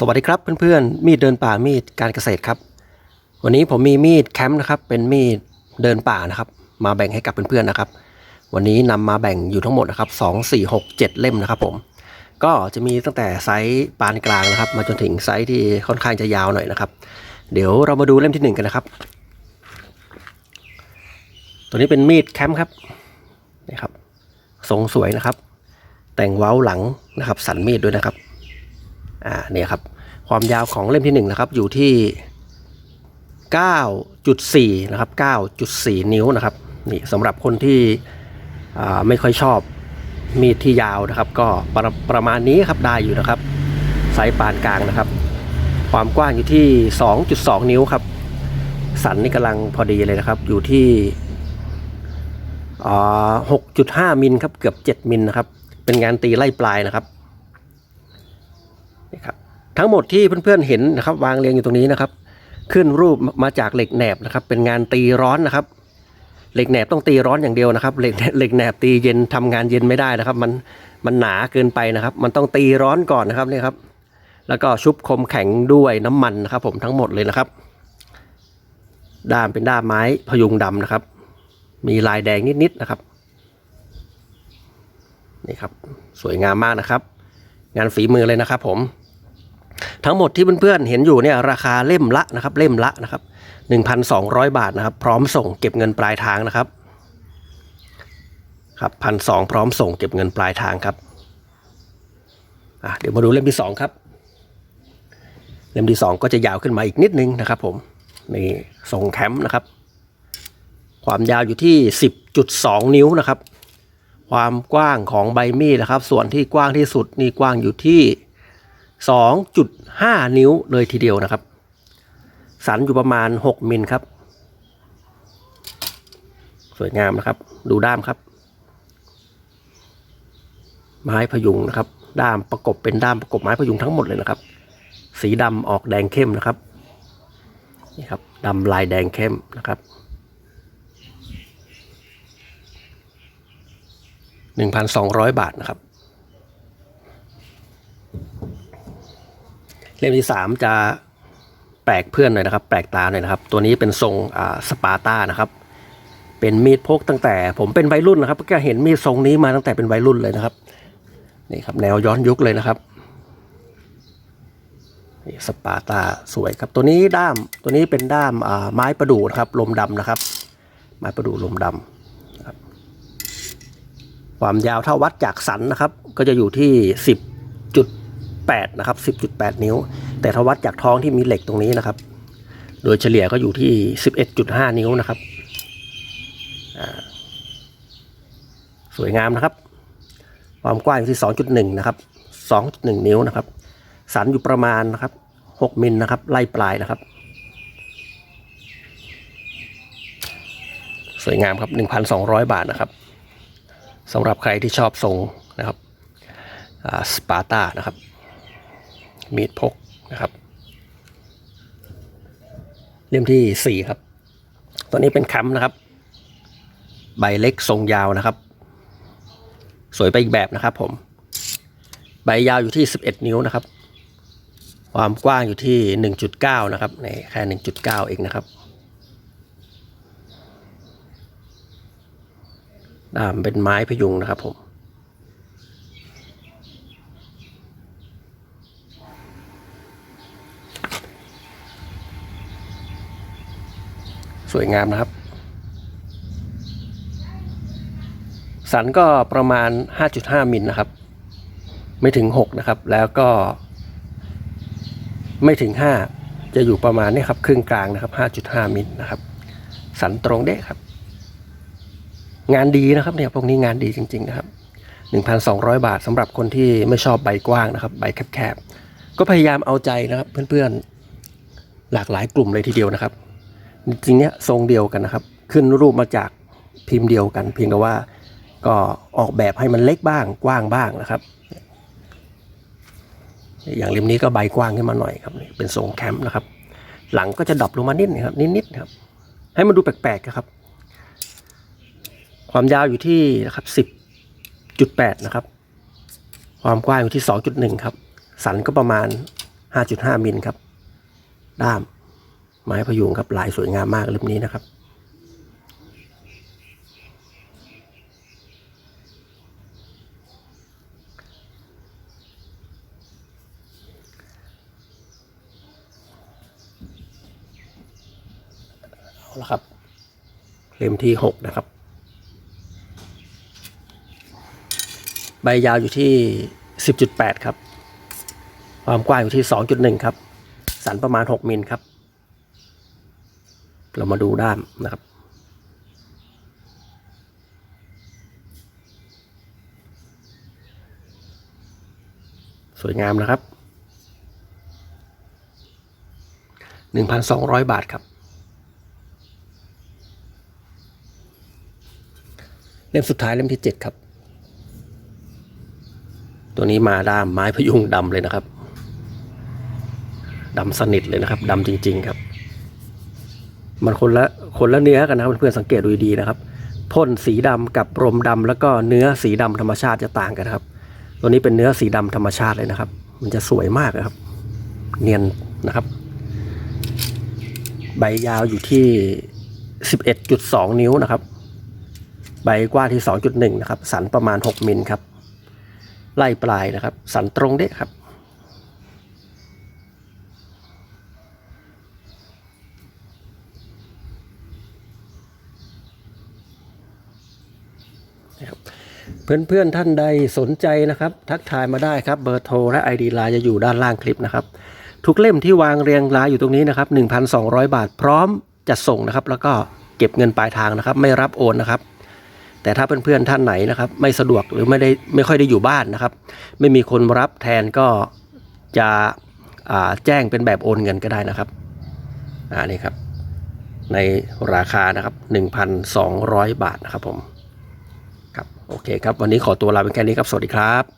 สวัสดีครับเพื่อนๆ มีดเดินป่ามีดการเกษตรครับ วันนี้ผมมีมีดแคมป์นะครับ เป็นมีดเดินป่านะครับ มาแบ่งให้กับเพื่อนๆนะครับ วันนี้นำมาแบ่งอยู่ทั้งหมดนะครับสองสี่หกเจ็ดเล่มนะครับ ผม ก็จะมีตั้งแต่ไซส์ปานกลางนะครับ มาจนถึงไซส์ที่ค่อนข้างจะยาวหน่อยนะครับ เดี๋ยวเรามาดูเล่มที่หนึ่งกันนะครับ ตัวนี้เป็นมีดแคมป์ครับนี่ครับทรงสวยนะครับ แต่งเว้าหลังนะครับ สันมีดด้วยนะครับ อ่าเนี่ยครับความยาวของเล่มที่หนึ่งนะครับอยู่ที่ 9.4 นะครับ 9.4 นิ้วนะครับนี่สำหรับคนที่อ่าไม่ค่อยชอบมีดที่ยาวนะครับ ก็ประประมาณนี้ครับได้อยู่นะครับไซส์ปานกลางนะครับ ความกว้างอยู่ที่ 2.2 นิ้วครับ สันนี่กำลังพอดีเลยนะครับ อยู่ที่6.5มิลครับเกือบ 7มิลนะครับ เป็นงานตีไล่ปลายนะครับ นี่ครับทั้งหมดที่เพื่อนๆเห็นนะครับ วางเรียงอยู่ตรงนี้นะครับ ขึ้นรูปมาจากเหล็กแหนบนะครับ เป็นงานตีร้อนนะครับ เหล็กแหนบต้องตีร้อนอย่างเดียวนะครับ เหล็กเหล็กแหนบตีเย็นทำงานเย็นไม่ได้นะครับ มันมันหนาเกินไปนะครับ มันต้องตีร้อนก่อนนะครับนี่ครับ แล้วก็ชุบคมแข็งด้วยน้ำมันนะครับ ผมทั้งหมดเลยนะครับด้ามเป็นด้ามไม้พยุงดำนะครับ มีลายแดงนิดๆนะครับนี่ครับ สวยงามมากนะครับ งานฝีมือเลยนะครับผม ทั้งหมดที่เพื่อนๆเห็นอยู่เนี่ยราคาเล่มละนะครับ เล่มละนะครับ 1,200 บาทนะครับ พร้อมส่งเก็บเงินปลายทางนะครับครับพันสพร้อมส่งเก็บเงินปลายทางครับอะเดี๋ยวมาดูเล่มที่สองครับ เล่มที่สองก็จะยาวขึ้นมาอีกนิดนึงนะครับ ผมนี่ส่งแคมป์นะครับ ความยาวอยู่ที่ 10.2 นิ้วนะครับ ความกว้างของใบมีดนะครับ ส่วนที่กว้างที่สุดนี่กว้างอยู่ที่ 2.5 นิ้วเลยทีเดียวนะครับ สันอยู่ประมาณ 6มิลครับ สวยงามนะครับ ดูด้ามครับ ไม้พยุงนะครับ ด้ามประกบเป็นด้ามประกบไม้พยุงทั้งหมดเลยนะครับ สีดำออกแดงเข้มนะครับนี่ครับดำลายแดงเข้มนะครับ 1,200 บาทนะครับ เล่มที่สามจะแปลกเพื่อนหน่อยนะครับ แปลกตาหน่อยนะครับ ตัวนี้เป็นทรงสปาร์ตานะครับ เป็นมีดพกตั้งแต่ผมเป็นวัยรุ่นนะครับ ก็เห็นมีดทรงนี้มาตั้งแต่เป็นวัยรุ่นเลยนะครับนี่ครับแนวย้อนยุคเลยนะครับนี่สปาร์ตาสวยครับตัวนี้ด้ามตัวนี้เป็นด้ามไม้ประดู่นะครับลมดำนะครับ ไม้ประดู่ลมดำ ความยาวเท่าวัดจากสันนะครับ ก็จะอยู่ที่ 10.8 นะครับ 10.8 นิ้ว แต่ถ้าวัดจากท้องที่มีเหล็กตรงนี้นะครับ โดยเฉลี่ยก็อยู่ที่ 11.5 นิ้วนะครับ สวยงามนะครับ ความกว้างอยู่ที่ 2.1 นะครับ 2.1 นิ้วนะครับ สันอยู่ประมาณนะครับ 6 มิลนะครับ ไล่ปลายนะครับ สวยงามครับ 1,200 บาทนะครับ สำหรับใครที่ชอบทรงนะครับสปาร์ตานะครับ มีดพกนะครับ เล่มที่ 4 ครับ ตัวนี้เป็นแคมนะครับ ใบเล็กทรงยาวนะครับ สวยไปอีกแบบนะครับผม ใบยาวอยู่ที่ 11 นิ้วนะครับ ความกว้างอยู่ที่ 1.9 นะครับในี่แค่ 1.9 เองนะครับ ด้าม เป็นไม้พยุงนะครับผมสวยงามนะครับ สันก็ประมาณ 5.5 มิลนะครับ ไม่ถึง 6 นะครับ แล้วก็ ไม่ถึง 5 จะอยู่ประมาณนี้ครับ ครึ่งกลางนะครับ 5.5 มิลนะครับ สันตรงเด้ครับ งานดีนะครับเนี่ยพวกนี้งานดีจริง ๆ นะครับ 1,200 บาทสำหรับคนที่ไม่ชอบใบกว้างนะครับ ใบแคบๆ ก็พยายามเอาใจนะครับเพื่อนๆ หลากหลายกลุ่มเลยทีเดียวนะครับ จริงๆเนี่ยทรงเดียวกันนะครับ ขึ้นรูปมาจากพิมพ์เดียวกัน เพียงแต่ว่าก็ออกแบบให้มันเล็กบ้างกว้างบ้างนะครับ อย่างเล่มนี้ก็ใบกว้างขึ้นมาหน่อยครับเป็นทรงแคมป์นะครับ หลังก็จะดรอปลงมานิดนะครับนิดๆครับให้มันดูแปลกๆนะครับ ความยาวอยู่ที่นะครับ10.8นะครับ ความกว้างอยู่ที่2.1ครับ สันก็ประมาณ5.5มิลครับ ด้าม ไม้พยุงครับลายสวยงามมากเล่มนี้นะครับเอาละครับเล่มที่ 6 นะครับ ใบยาวอยู่ที่ 10.8 ครับ ความกว้างอยู่ที่ 2.1 ครับ สันประมาณ 6 มิลครับ เรามาดูด้ามนะครับ สวยงามนะครับ 1,200 บาทครับเล่มสุดท้ายเล่มที่ 7 ครับ ตัวนี้มาด้ามไม้พยุงดำเลยนะครับดำสนิทเลยนะครับดำจริง ๆ ครับ มันคนละคนละเนื้อกันนะเพื่อนๆสังเกตดูดีนะครับพ่นสีดำกับรมดำแล้วก็เนื้อสีดำธรรมชาติจะต่างกันครับ ตัวนี้เป็นเนื้อสีดำธรรมชาติเลยนะครับ มันจะสวยมากนะครับ เนียนนะครับ ใบยาวอยู่ที่ 11.2 นิ้วนะครับ ใบกว้างที่ 2.1 นะครับ สันประมาณ 6 มิลครับ ไล่ปลายนะครับ สันตรงเด็ครับ เพื่อนๆท่านใดสนใจนะครับ ทักทายมาได้ครับ เบอร์โทรและ ID ไลน์จะอยู่ด้านล่างคลิปนะครับ ทุกเล่มที่วางเรียงรายอยู่ตรงนี้นะครับ 1,200 บาทพร้อมจะส่งนะครับ แล้วก็เก็บเงินปลายทางนะครับ ไม่รับโอนนะครับ แต่ถ้าเพื่อนๆท่านไหนนะครับ ไม่สะดวกหรือไม่ได้ไม่ค่อยได้อยู่บ้านนะครับ ไม่มีคนรับแทนก็จะแจ้งเป็นแบบโอนเงินก็ได้นะครับอ่านี่ครับ ในราคานะครับ 1,200 บาทนะครับผมครับโอเคครับ วันนี้ขอตัวลาไปแค่นี้ครับ สวัสดีครับ